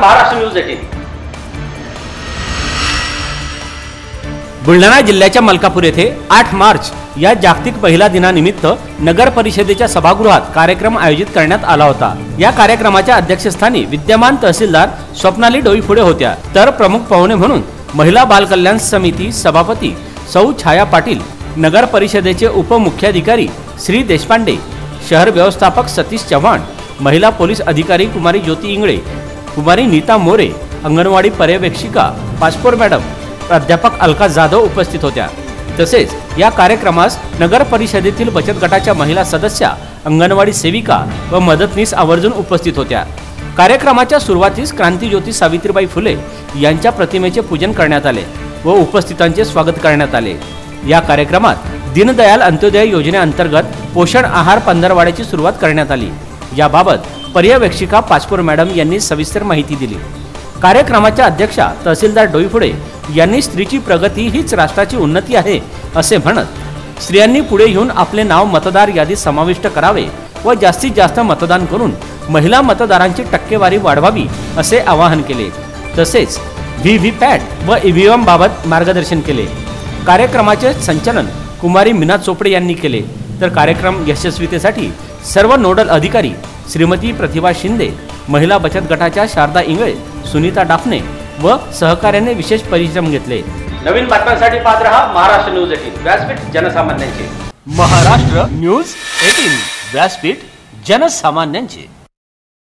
Maharashtra news eighteen Buldhana जिल्ह्याच्या मलकापूर येथे आठ मार्च या जागतिक महिला दिनानिमित्त नगर परिषदेच्या सभागृहात कार्यक्रम आयोजित करण्यात आला होता. या कार्यक्रमाच्या अध्यक्षस्थानी विद्यमान तहसीलदार स्वप्नाली डोईफुडे होत्या. तर प्रमुख पाहुणे म्हणून महिला बालकल्याण समिती सभापती सौ छाया पाटील नगर परिषदेचे उपमुख्याधिकारी श्री देशपांडे शहर व्यवस्थापक सतीश चव्हाण महिला पोलीस अधिकारी कुमारी ज्योती इंगळे कुमारी नीता मोरे अंगणवाडी पर्यवेक्षिका पासपोर मॅडम प्राध्यापक अलका जाधव उपस्थित होत्या. तसेच या कार्यक्रमास नगर परिषदेतील बचत गटाच्या महिला सदस्या अंगणवाडी सेविका व मदतनीस आवर्जून उपस्थित होत्या. कार्यक्रमाच्या सुरुवातीस क्रांतीज्योती सावित्रीबाई फुले यांच्या प्रतिमेचे पूजन करण्यात आले व उपस्थितांचे स्वागत करण्यात आले. या कार्यक्रमात दीनदयाल अंत्योदय योजनेअंतर्गत पोषण आहार पंधरवाड्याची सुरुवात करण्यात आली. याबाबत पर्यवेक्षिका पाचपूर मॅडम यांनी सविस्तर माहिती दिली. कार्यक्रमाच्या अध्यक्षा तहसीलदार डोईफुडे यांनी स्त्रीची प्रगती हीच राष्ट्राची उन्नती आहे असे म्हणत स्त्रियांनी पुढे येऊन आपले नाव मतदार यादीत समाविष्ट करावे व जास्तीत जास्त मतदान करून महिला मतदारांची टक्केवारी वाढवावी असे आवाहन केले. तसेच व्ही व्ही पॅट व ईव्हीएम बाबत मार्गदर्शन केले. कार्यक्रमाचे संचालन कुमारी मीना चोपडे यांनी केले. तर कार्यक्रम यशस्वीतेसाठी सर्व नोडल अधिकारी श्रीमती प्रतिभा शिंदे महिला बचत गटाच्या शारदा इंगळे सुनीता डाफणे व सहकार्याने विशेष परिश्रम घेतले. नवीन बातम्यांसाठी पाहत रहा महाराष्ट्र न्यूज एटीन. व्यासपीठ जनसामान्यांचे. Maharashtra news eighteen. व्यासपीठ जनसामान्यांचे.